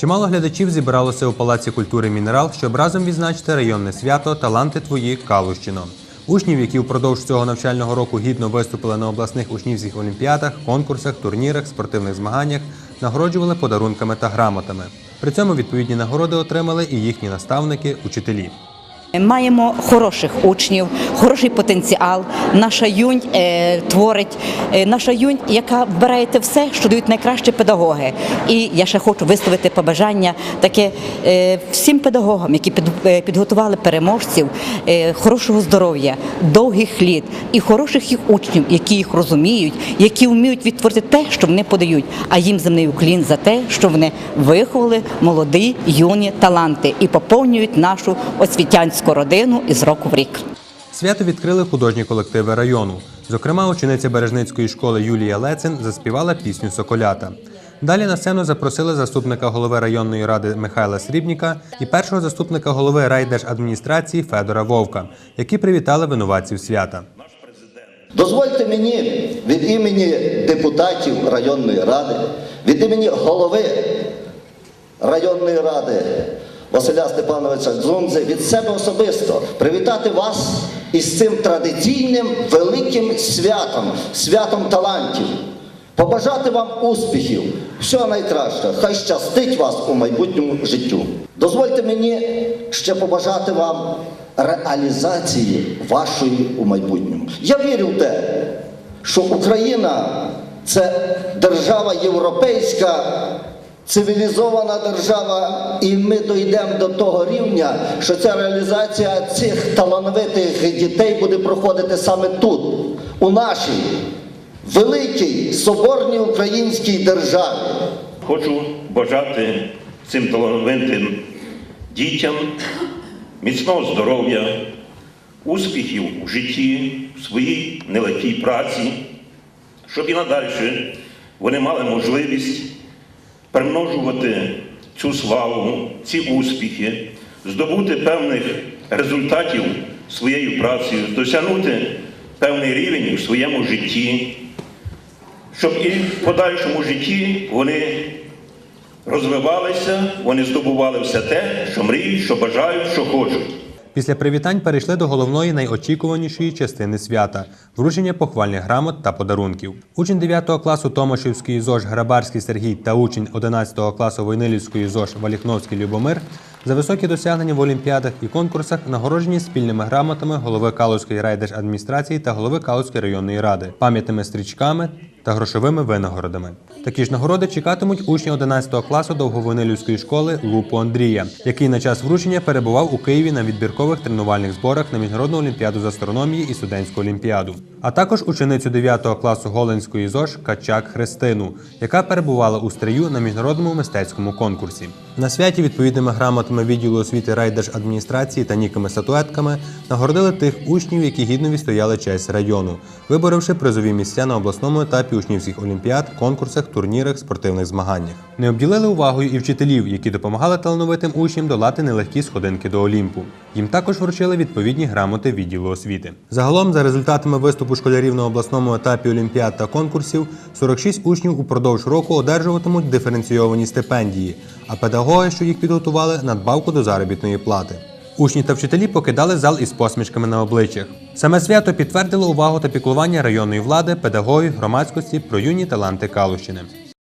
Чимало глядачів зібралося у Палаці культури Мінерал, щоб разом відзначити районне свято Таланти твої Калущино. Учнів, які впродовж цього навчального року гідно виступили на обласних учнівських олімпіадах, конкурсах, турнірах, спортивних змаганнях, нагороджували подарунками та грамотами. При цьому відповідні нагороди отримали і їхні наставники, учителі. Маємо хороших учнів, хороший потенціал. Наша юнь е, творить, е, наша юнь, яка вбирає те все, що дають найкращі педагоги. І я ще хочу висловити побажання таке е, всім педагогам, які під, е, підготували переможців, е, хорошого здоров'я, довгих літ і хороших їх учнів, які їх розуміють, які вміють відтворити те, що вони подають. А їм земний уклін за те, що вони виховали молоді юні таланти і поповнюють нашу освітянську родину із року в рік. Свято відкрили художні колективи району. Зокрема, учениця Бережницької школи Юлія Лецин заспівала пісню Соколята. Далі на сцену запросили заступника голови районної ради Михайла Срібніка і першого заступника голови райдержадміністрації Федора Вовка, які привітали винуватців свята. Дозвольте мені від імені депутатів районної ради, від імені голови районної ради Василя Степановича Дзунзи, від себе особисто привітати вас із цим традиційним великим святом, святом талантів. Побажати вам успіхів, всього найкраще, хай щастить вас у майбутньому життю. Дозвольте мені ще побажати вам реалізації вашої у майбутньому. Я вірю в те, що Україна це держава європейська, цивілізована держава, і ми дійдемо до того рівня, що ця реалізація цих талановитих дітей буде проходити саме тут, у нашій великій соборній українській державі. Хочу бажати цим талановитим дітям міцного здоров'я, успіхів у житті, в своїй нелегкій праці, щоб і надалі вони мали можливість примножувати цю славу, ці успіхи, здобути певних результатів своєю працею, досягнути певний рівень у своєму житті, щоб і в подальшому житті вони розвивалися, вони здобували все те, що мріють, що бажають, що хочуть. Після привітань перейшли до головної найочікуванішої частини свята вручення похвальних грамот та подарунків. Учень 9 класу Томашівської ЗОЖ Грабарський Сергій та учень 11 класу Войнилівської ЗОЖ Валіхновський Любомир за високі досягнення в олімпіадах і конкурсах нагороджені спільними грамотами голови Калузької райдержадміністрації та голови Калузької районної ради, пам'ятними стрічками та грошовими винагородами. Такі ж нагороди чекатимуть учні 11 класу Довговонилівської школи Лупу Андрія, який на час вручення перебував у Києві на відбіркових тренувальних зборах на міжнародну олімпіаду з астрономії і студентську олімпіаду, а також ученицю 9 класу Голенської ЗОЖ Качак Христину, яка перебувала у стрию на міжнародному мистецькому конкурсі. На святі відповідними грамотами відділу освіти райдержадміністрації та нікими статуетками нагородили тих учнів, які гідно відстояли честь району, виборивши призові місця на обласному етапі учнівських олімпіад, конкурсах, турнірах, спортивних змаганнях. Не обділили увагою і вчителів, які допомагали талановитим учням долати нелегкі сходинки до Олімпу. Їм також вручили відповідні грамоти відділу освіти. Загалом, за результатами виступу школярів на обласному етапі олімпіад та конкурсів, 46 учнів упродовж року одержуватимуть диференційовані стипендії, а педагоги, що їх підготували, надбавку до заробітної плати. Учні та вчителі покидали зал із посмішками на обличчях. Саме свято підтвердило увагу та піклування районної влади, педагогів, громадськості про юні таланти Калущини.